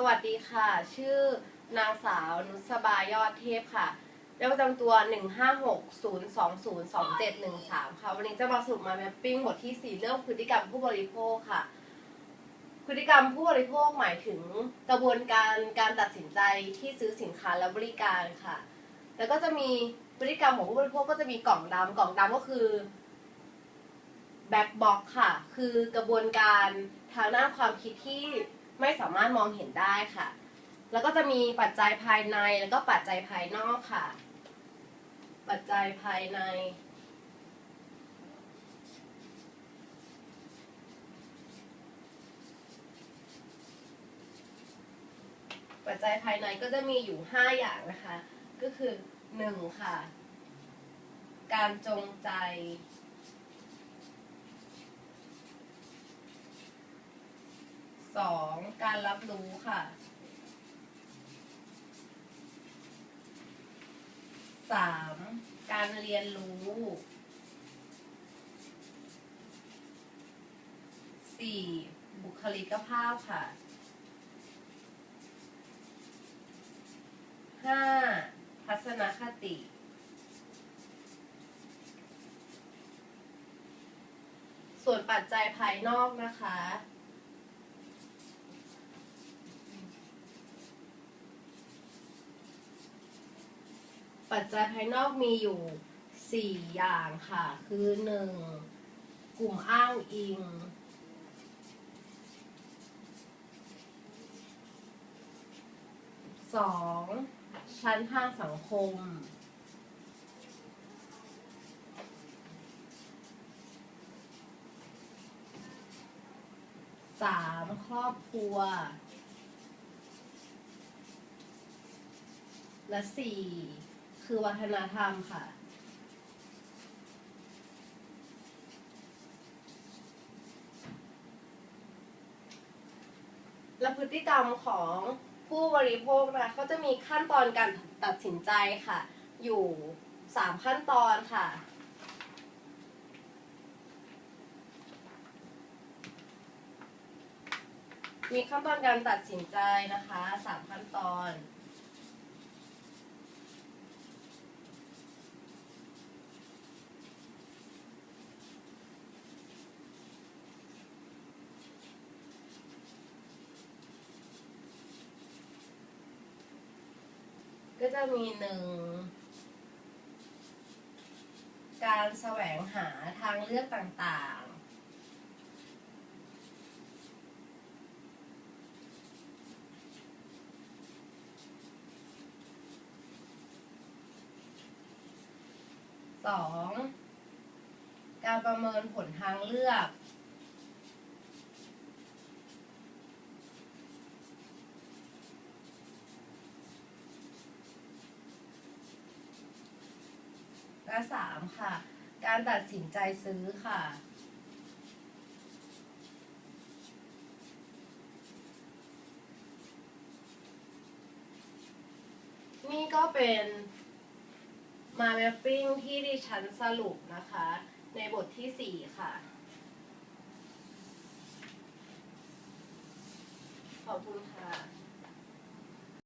สวัสดีค่ะ ชื่อนางสาวนุสบายอดเทพค่ะเลขประจำตัว 156-020-2713 ค่ะ วันนี้จะมาสรุปมาแมปปิ้งบทที่ 4 เรื่องพฤติกรรมผู้บริโภคค่ะ พฤติกรรมผู้บริโภคหมายถึงกระบวนการการตัดสินใจที่ซื้อสินค้าและบริการค่ะ แล้วก็จะมีพฤติกรรมของผู้บริโภคก็จะมีกล่องดำกล่องดำก็คือแบ็กบ็อกค่ะ คือกระบวนการทางด้านความคิดที่ ไม่สามารถมองเห็นได้ค่ะ แล้วก็จะมีปัจจัยภายในแล้วก็ปัจจัยภายนอกค่ะ ปัจจัยภายใน ปัจจัยภายในก็จะมีอยู่ 5 อย่างนะคะ ก็คือ 1 ค่ะ การจงใจ สองการรับรู้ค่ะสามการเรียนรู้สี่บุคลิกภาพค่ะห้าทัศนคติส่วนปัจจัยภายนอกนะคะ ปัจจัยภายนอกมีอยู่ 4 อย่างค่ะ คือ 1. กลุ่มอ้างอิง 2. ชั้นทางสังคม 3. ครอบครัว และสี่ คือวัฒนธรรมค่ะ และพฤติกรรมของผู้บริโภคนะเขาจะมีขั้นตอนการตัดสินใจค่ะ อยู่ 3 ขั้นตอนค่ะมีขั้นตอนการตัดสินใจนะคะ3ขั้นตอน ก็จะมีหนึ่งการแสวงหาทางเลือกต่างๆสองการประเมินผลทางเลือก และสามค่ะ การตัดสินใจซื้อค่ะ นี่ก็เป็นมาแมปปิ้งที่ดิฉันสรุปนะคะ ในบทที่สี่ค่ะ ขอบคุณค่ะ